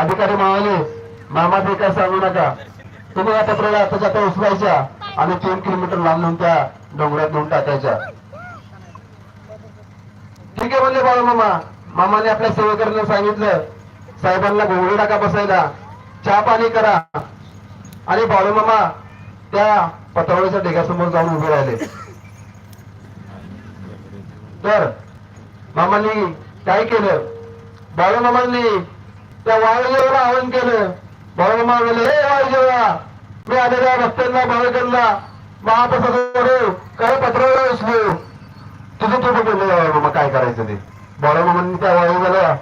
अधिकारी म्हणाले मामा ते काय सांगू नका. तुम्ही या पत्राला आता जाता उचलायच्या आणि तीन किलोमीटर लांबून त्या डोंगरात नेऊन टाकायच्या. ठीक आहे म्हणले बाळू मामा. मामाने आपल्या सेवेकरांना सांगितलं साहेबांना घोंगडी टाका बसायला. चहा पाणी करा. आणि बाळू मामा त्या पत्रावळीच्या ढेगासमोर जाऊन उभे राहिले. तर मामांनी काय केलं? बाळू मामांनी त्या वाळजेवाला आवाहन केलं. बाळू मामा गेले हे वाळजेवा मी आलेल्या भक्तांना भाविकांना महाप्रसाद काय पत्रावर असलो तुझं तुझं बोललं बाळू काय करायचं ते. बाळू म्हणून त्या वाळजेवाला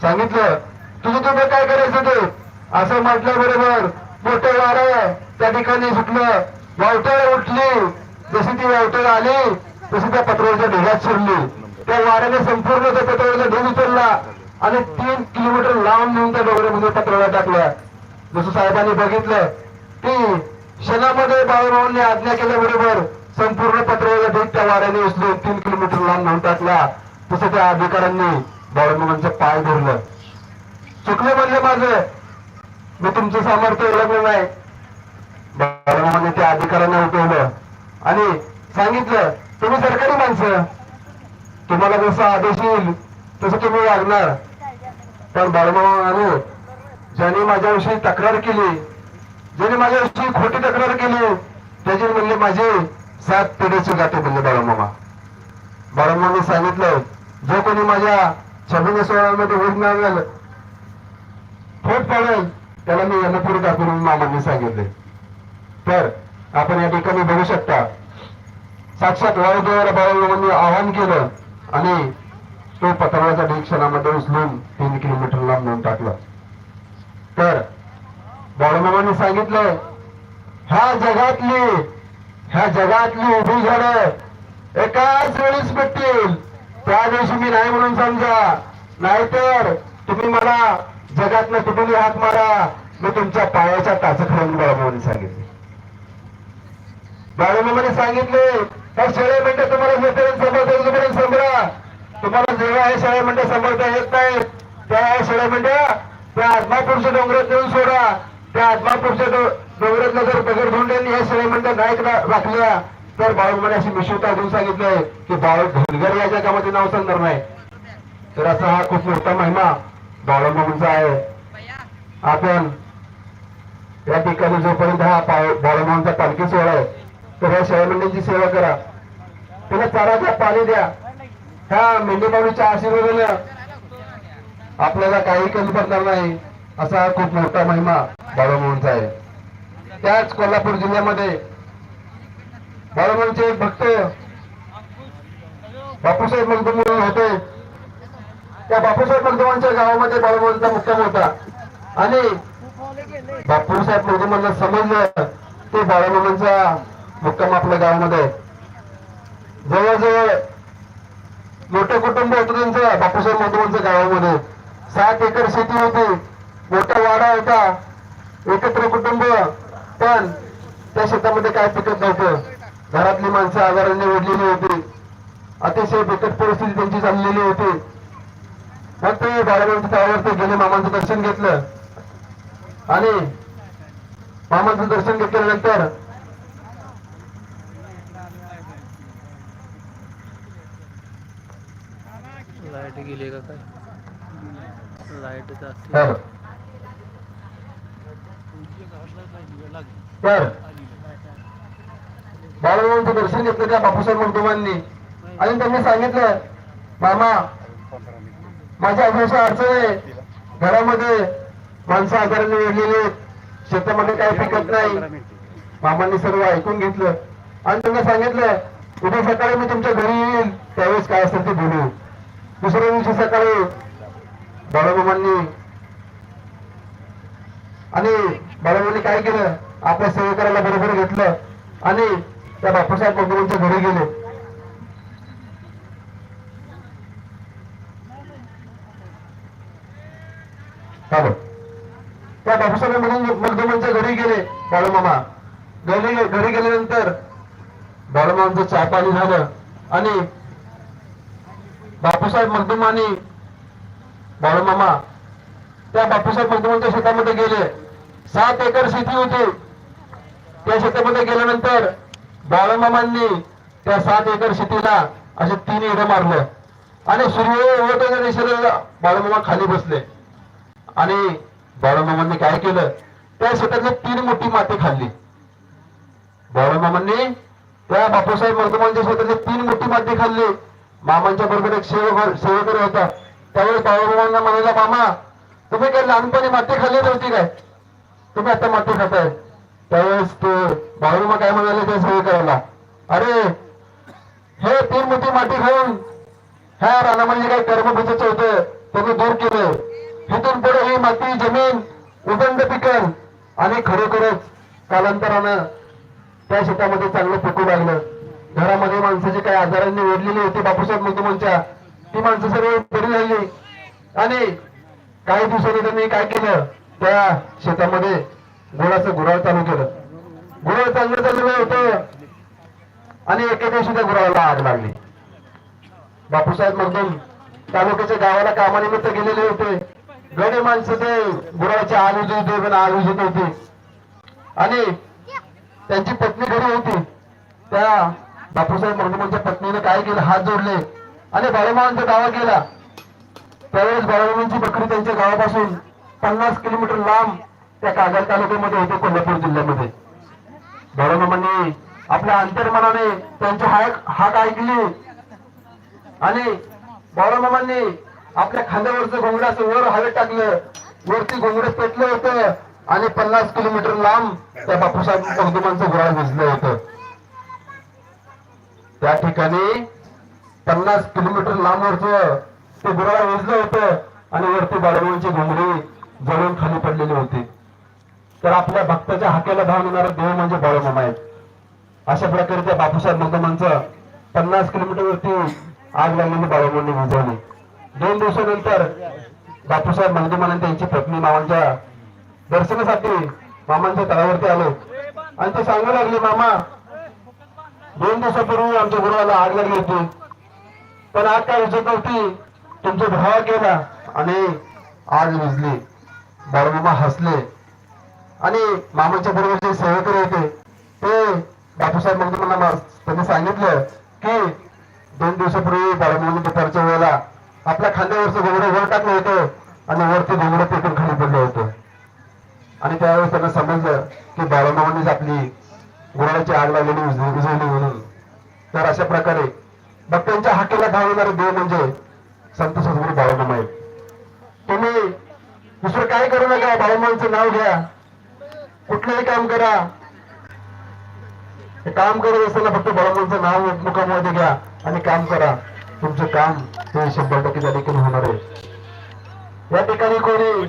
सांगितलं तुझं तुझं काय करायचं ते. असं म्हटल्याबरोबर मोठं वारं त्या ठिकाणी सुटलं. वावटळ उठली. जशी ती वावटळ आली तशी त्या पत्रावरच्या ढेगात शिरली. त्या वाऱ्याने संपूर्ण त्या पत्रावरचा ढेग उचलला. आणि तीन किलोमीटर लांब नेऊन त्या डोंगरामध्ये पत्राला टाकल्या जसं साहेबांनी बघितलं की क्षणामध्ये बाळूरावांनी आज्ञा केल्याबरोबर संपूर्ण पत्राला ढेग त्या वाऱ्याने उचलून तीन किलोमीटर लांब नेऊन टाकला. तसं त्या अधिकाऱ्यांनी बाळूमामांचं पाय धरलं. चुकलं म्हणलं माझं. मी तुमचं सामर्थ्य ओळखलं नाही. बाळूमामाने त्या अधिकाऱ्यांना उठवलं आणि सांगितलं तुम्ही सरकारी माणसं. तुम्हाला जसा आदेश येईल तसं तुम्ही वागणार. पण बाळूमामा ज्याने माझ्याविषयी तक्रार केली ज्याने माझ्याविषयी खोटी तक्रार केली त्याचे म्हणले माझे सात पिढीचे गाठे म्हणले बाळूमामा बाळूमामाने सांगितलं जो कोणी माझ्या छबिने सोहळ्यामध्ये उठ फोट पाडेल त्याला मी यमपूर दाखवून मामांनी सांगितले तर आपण या ठिकाणी बघू शकता साक्षात वाळूदेवाला बाळूमामांनी आवाहन केलं आणि तो पत्राचा क्षणामध्ये उचलून तीन किलोमीटर लांब नेऊन टाकला. तर बाळूमामांनी सांगितलं ह्या जगातली ह्या जगातली उभी झाडं एकाच वेळीच भेटतील त्या दिवशी मी नाही म्हणून समजा नाहीतर तुम्ही मला जगातनं कुठूनही हात मारा. मी तुमच्या पायाच्या टाच खाऊन बाळूमामांनी सांगितले. बाळूमामाने सांगितले त्या शेळे मिनिटं तुम्हाला जोपर्यंत समजा तोपर्यंत समजा तुम्हाला जेव्हा हे शेळे मिनिटं सांभाळता येत नाही. त्या शेळे म्हणजे त्या आत्मापूरच्या डोंगरात नेऊन सोडा. त्या आत्मापूरच्या डोंगरात जर दगड धोंड्यांनी हे शेळे म्हणजे नाईक राखल्या तर बाळूमाने अशी मिश्रता टाकून सांगितलंय की बाळू धनगर या जगामध्ये नाव सांगणार नाही. तर असा हा खूप मोठा महिमा बाळूमामांचा आहे. आपण या ठिकाणी जोपर्यंत हा बाळूमामांचा पालखी सोहळा आहे तर ह्या शेळमेंढ्यांची सेवा करा. त्याला चारा द्या पाणी द्या. ह्या मेंढीबाबूच्या आशीर्वादानं आपल्याला काही कमी पडणार नाही असा खूप मोठा महिमा बाळामोहनचा आहे. त्याच कोल्हापूर जिल्ह्यामध्ये बाळामोहनचे एक भक्त बापूसाहेब मगदूम म्हणून होते. त्या बापूसाहेब मगदुमांच्या गावामध्ये बाळामोहनचा मुक्काम होता. आणि बापूसाहेब मगदुमांना समजलं ते बाळामोहनचा मुक्काम आपल्या गावामध्ये. आहे. जवळजवळ मोठं कुटुंब होतं त्यांचं. बापूसाहेब मगदुमांच्या गावामध्ये. सात एकर शेती होती. मोठा वाडा होता. एकत्र कुटुंब. पण त्या शेतामध्ये काय पिकत नव्हतं. घरातली माणसं आजाराने ओढलेली होती. अतिशय बिकट परिस्थिती त्यांची चाललेली होती. मग ते बाळाबाईच्या तळावर ते गेले मामांचं दर्शन घेतलं. आणि मामांचं दर्शन घेतल्यानंतर लाइट गेली का काय? लाइट जाते बाळाबाईंचं दर्शन घेतलं त्या बापूसाहेब मगदुमांनी आणि त्यांनी सांगितलं मामा माझ्या अशा अडचण आहे घरामध्ये माणसं आजाराने आहेत. शेतामध्ये काही पिकत नाही. मामांनी सर्व ऐकून घेतलं. आणि त्यांना सांगितलं उद्या सकाळी मी तुमच्या घरी येईल. त्यावेळेस काय असेल ते बोलू. दुसऱ्या दिवशी सकाळी बाळाबाबांनी आणि बाळाबाबांनी काय केलं? आपल्या सेवेकराला बरोबर घेतलं आणि त्या बापूसाहेब मगदुमांच्या घरी गेले. त्या बापूसाहेब म्हणून मगदुमांच्या घरी गेले बाळूमामा. घरी घरी गेल्यानंतर बाळूमामांचं चहा पाणी झालं आणि बापूसाहेब मगदुम आणि बाळूमामा त्या बापूसाहेब मगदुमांच्या शेतामध्ये गेले. सात एकर शेती होती. त्या शेतामध्ये गेल्यानंतर बाळूमामांनी त्या सात एकर शेतीला असे तीन एडं मारलं. आणि सूर्य उगवत्याच्या दिशेला बाळमामा खाली बसले. आणि बाळूमामांनी काय केलं? त्या शेतातली तीन मोठी माती खाल्ली. बाळूमामांनी त्या बापूसाहेब मर्दमांच्या शेतातली तीन मोठी माती खाल्ली. मामांच्या बरोबर एक सेवक हो- सेवेकरी होता. त्यावेळेस बाबाबाबांना म्हणाला मामा तुम्ही काय लहानपणी माती खाल्ली नव्हती काय? तुम्ही आता माती खाताय. त्यावेळेस तो बाळूमा काय म्हणाले त्या सेवेकराला अरे हे तीन मोठी माती खाऊन ह्या रानामध्ये काही कर्मभूतच होतं त्यांनी दूर केलं. इथून पुढे ही माती जमीन उदंड पिकल आणि खरोखरच कालांतरानं त्या शेतामध्ये चांगलं पिकू लागलं. घरामध्ये माणसाची काही आजारांनी ओढलेली होती बापूसाहेब मुद्दुमांच्या ती माणसं सर्व बरी झाली आणि काही दिवसांनी त्यांनी काय केलं? त्या शेतामध्ये गुळाचं गुराळ चालू केलं. गुराळ चांगलं चाललेलं होतं. आणि एके दिवशी त्या गुराळाला आग लागली. बापूसाहेब मगदूम तालुक्याच्या गावाला कामानिमित्त गेलेले होते. गणे माणसं ते गुराळाची आग विजत होते पण आग विजत होती. आणि त्यांची पत्नी घरी होती. त्या बापूसाहेब मगदुमांच्या पत्नीने काय केलं? हात जोडले. आणि बाळूमामांचा दावा केला. त्यावेळेस बाळूमामांची बकरी त्यांच्या गावापासून पन्नास किलोमीटर लांब त्या कागल तालुक्यामध्ये होते कोल्हापूर जिल्ह्यामध्ये. बाळूमामांनी आपल्या अंतर्मनाने त्यांची हाक हाक ऐकली. आणि बाळूमामांनी आपल्या खांद्यावरचं घोंगड्याचं वर हवेत टाकलं. वरती घोंगडे पेटलं होतं. आणि पन्नास किलोमीटर लांब त्या बापूसाहेब मगदुमांचं घोळा भिजलं होतं. त्या ठिकाणी पन्नास किलोमीटर लांबवरचं ते गुराळा विजलं होतं आणि वरती बाळूमांची घोंगडी जळून खाली पडलेली होती. तर आपल्या भक्ताच्या हाकेला धाव येणारा देव म्हणजे बाळूमामा आहेत. अशा प्रकारे त्या बापूसाहेब मगदमांचं पन्नास किलोमीटर वरती आग लागलेली बाळूमांनी विझवली दोन दिवसानंतर बापूसाहेब मगदुमान आणि त्यांची पत्नी मामांच्या दर्शनासाठी मामांच्या तळावरती आलो. आणि ते सांगू लागले मामा दोन दिवसापूर्वी आमच्या गुरुवाला आग लागली होती. पण आग काय विचार नव्हती. तुमचा भाव केला आणि आग विजली बाळूमामा हसले. आणि मामाच्या बरोबर जे सेवेकरी होते ते बापूसाहेब मगदुमांना त्यांनी सांगितलं की दोन दिवसापूर्वी बाळूमामाने दुपारच्या वेळेला आपल्या खांद्यावरचं घोंगडं वर टाकलं होतं आणि वरती घोंगडं पेटून खाली पडलं होतं. आणि त्यावेळेस त्यांना समजलं की बाळूमामांनीच आपली गुराची आग लागलेली विझ- म्हणून. तर अशा प्रकारे भक्तांच्या हाकेला धावणारे देव म्हणजे संत सद्गुरू बाळूमामा आहेत. तुम्ही दुसरं काय करू नका बाळूमामांचं नाव घ्या. कुठलंही काम करा. हे काम करत असताना फक्त बाळूमामांचं नाव मुखामध्ये घ्या आणि काम करा. तुमचं काम हे शंभर टक्के त्या ठिकाणी होणार आहे. या ठिकाणी कोणी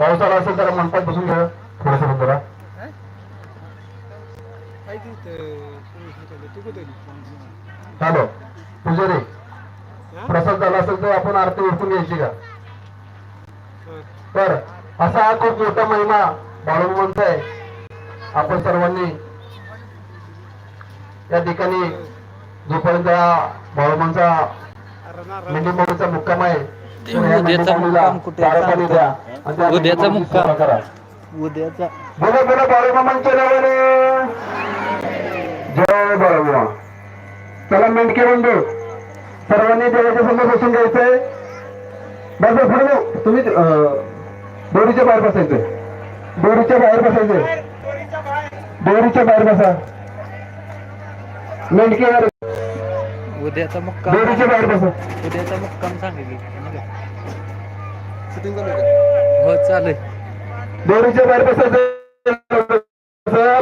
आला असेल तर मंडपात बसून घ्या थोडस जरा हॅलो पुजारी प्रसाद झाला असेल तर आपण आरती उठून घ्यायची का? तर असा हा खूप मोठा महिमा बाळूमांचा आहे आपण सर्वांनी या ठिकाणी जोपर्यंत बाळूमांचा मेंढीमाऊचा मुक्काम आहे उद्याचा मुक्काम कुठे त्या उद्याचा मुक्काम. उद्याचा बोला बोला बाळूमामांच्या नावाने. जय बाळूमा चला मेंढके बंधू. सर्वांनी देवाच्या समोर बसून घ्यायचंय बस बस जाऊ. तुम्ही दोरीच्या बाहेर बसायचंय दोरीच्या बाहेर बसायचंय दोरीच्या बाहेर बसा. मेंढके उद्याचा मुक्काम. दोरीच्या बाहेर बसा. उद्याचा मुक्काम सांगितली. हो चालेल दोरीच्या बाहेर बसायचं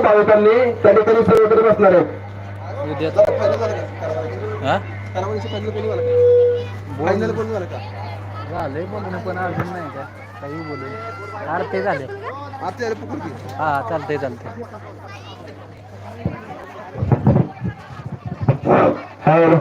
भाविकांनी त्या ठिकाणी सर्वत्र बसणार आहेत. उद्याचा हा? फायनल पण झालं का? झालंय बोलणं पण अजून नाही का काही बोलू. अरे ते झाले की? हा चालतंय चालतंय. हॅलो.